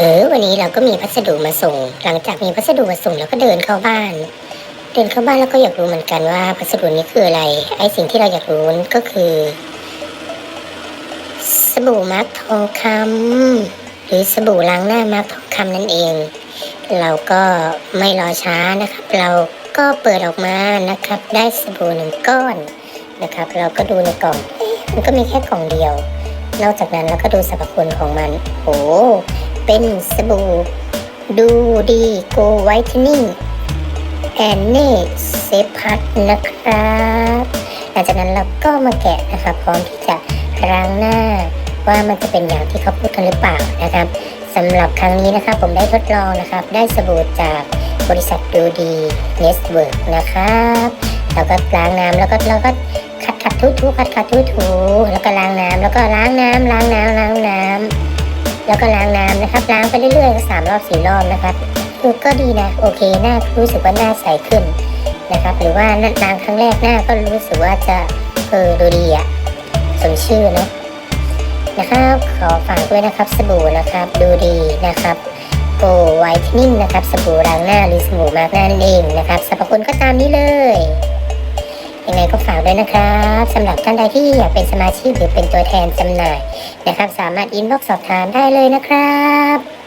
เออ วันนี้เราก็มีพัสดุมาส่ง หลังจากมีพัสดุมาส่งเราก็เดินเข้าบ้าน เดินเข้าบ้านแล้วก็อยากรู้เหมือนกันว่าพัสดุนี้คืออะไร ไอ้สิ่งที่เราอยากรู้ก็คือ สบู่มาร์กทองคำหรือสบู่ล้างหน้ามาร์กทองคำนั่นเอง เราก็ไม่รอช้านะครับ เราก็เปิดออกมานะครับ ได้สบู่หนึ่งก้อนนะครับ เราก็ดูในกล่องมันก็มีแค่กล่องเดียว นอกจากนั้นเราก็ดูสรรพคุณของมันโอ้ เป็นสบู่ ดูดีโกไวท์นิ่งแอนเน่เซพัทนะครับหลังจากนั้นเราก็มาแกะนะครับ พร้อมที่จะล้างหน้าว่ามันจะเป็นอย่างที่เขาพูดกันหรือเปล่านะครับสำหรับครั้งนี้นะครับ ผมได้ทดลองนะครับ ได้สบู่จากบริษัทดูดีเนสเวิร์กนะครับแล้วก็ล้างน้ำแล้วก็แล้วก็ขัดขัดทูทูขัดขัดทูทูแล้วก็ล้างน้ำแล้วก็ล้างน้ำล้างน้ำล้างน้ำ แล้วก็ล้างน้ำนะครับ ล้างไปเรื่อยๆสามรอบสี่รอบนะครับคือก็ดีนะ โอเคหน้ารู้สึกว่าหน้าใสขึ้นนะครับ หรือว่าล้างครั้งแรกหน้าก็รู้สึกว่าจะเออดูดีอะสมชื่อนะนะครับขอฝากด้วยนะครับสบู่นะครับ ดูดีนะครับโกไวท์นิ่งนะครับสบู่ล้างหน้าหรือสบู่มาร์กหน้านั่นเองนะครับสรรพคุณก็ตามนี้เลย ยังไงก็ฝากด้วยนะครับสำหรับท่านใดที่อยากเป็นสมาชิกหรือเป็นตัวแทนจำหน่ายนะครับ สามารถอินบ็อกซ์สอบถามได้เลยนะครับ